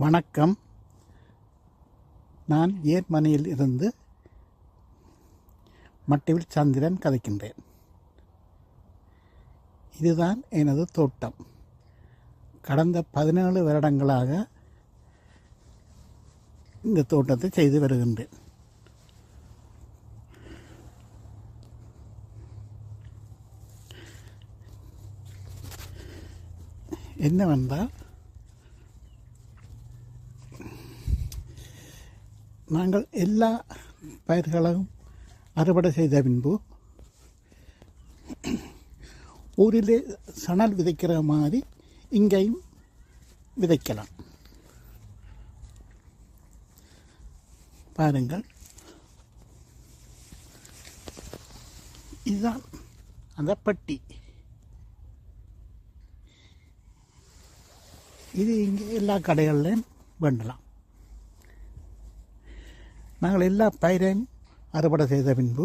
வணக்கம். நான் ஏர்மனையில் இருந்து மட்டிவில் சந்திரன் கதைக்கின்றேன். இதுதான் எனது தோட்டம். கடந்த பதினேழு வருடங்களாக இந்த தோட்டத்தை செய்து வருகின்றேன். என்னவென்றால் நாங்கள் எல்லா பயிர்களும் அறுவடை செய்த பின்பு ஊரிலே சணல் விதைக்கிற மாதிரி இங்கேயும் விதைக்கலாம். பாருங்கள். இதுதான் அந்த பட்டி. இது இங்கே எல்லா கடைகள்லையும் பண்ணலாம் நாங்கள் எல்லா பயிரையும் அறுவடை செய்த பின்பு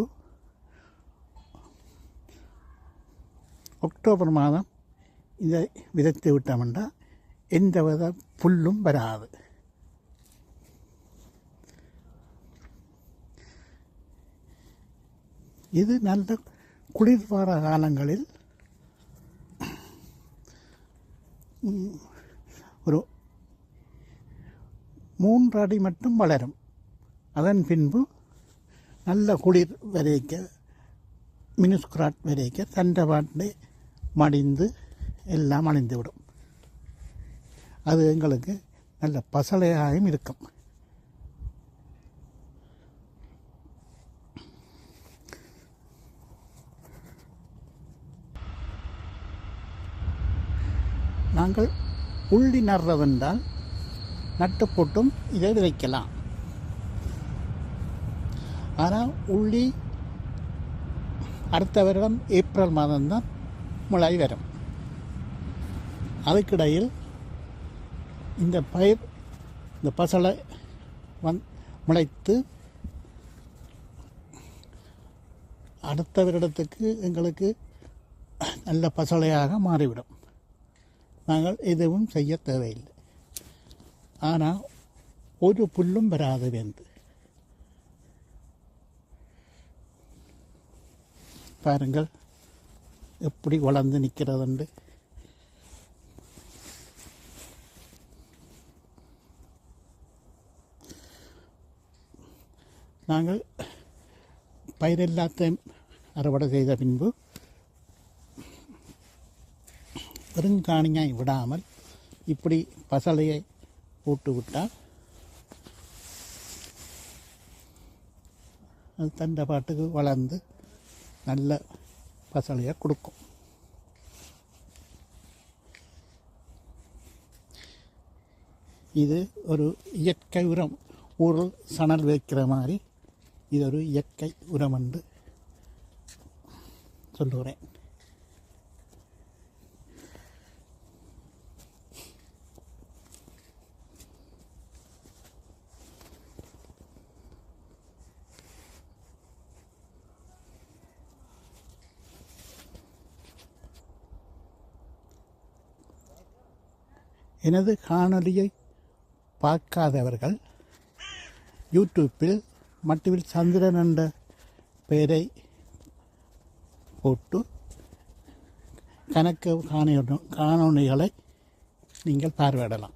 அக்டோபர் மாதம் இதை விதைத்து விட்டோம்னா எந்த வித புல்லும் வராது. இது நல்ல குளிர்வார காலங்களில் ஒரு மூன்று அடி மட்டும் வளரும். அதன் பின்பு நல்ல குளிர் வரைக்க மினுஸ்கிராட் வரைக்க தண்டை மடிந்து எல்லாம் அணிந்து விடும் அது எங்களுக்கு நல்ல பசலையாயும் இருக்கும். நாங்கள் உள்ளி நடுறதென்றால் நட்டு போட்டும் இதை விதைக்கலாம். ஆனால் உள்ளி அடுத்த வருடம் ஏப்ரல் மாதம்தான் முளை வரும். அதுக்கிடையில் இந்த பயிர் இந்த பசலை வந் முளைத்து அடுத்த வருடத்துக்கு எங்களுக்கு நல்ல பசலையாக மாறிவிடும். நாங்கள் எதுவும் செய்ய தேவையில்லை. ஆனால் ஒரு புல்லும் வராது வேந்து. பாருங்கள். எப்படி வளர்ந்து நிற்கிறதுண்டு. நாங்கள் பயிரெல்லாத்தையும் அறுவடை செய்த பின்பு பெருங்காணியாய் விடாமல் இப்படி பசலையை போட்டுவிட்டால் அது தண்டை பாட்டுக்கு வளர்ந்து நல்ல பசலையை கொடுக்கும். இது ஒரு இயற்கை உரம். ஊரில் சணல் வைக்கிற மாதிரி இது ஒரு இயற்கை உரம் என்று சொல்லுகிறேன். எனது காணொளியை பார்க்காதவர்கள் யூடியூப்பில் மட்டுவில் சந்திரன் என்ற பெயரை போட்டு கணக்கு காணொளி காணொளிகளை நீங்கள் பார்வையிடலாம்.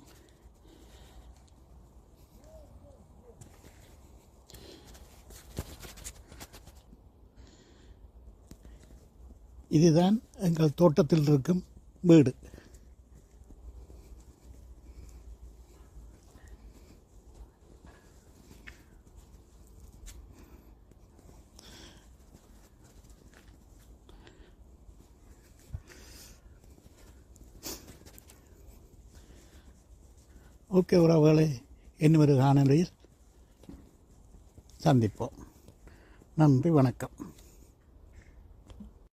இதுதான் எங்கள் தோட்டத்தில் இருக்கும் வீடு. ஓகே உறவுகளை இன்னும் ஒரு காணொலியில் சந்திப்போம். நன்றி வணக்கம்.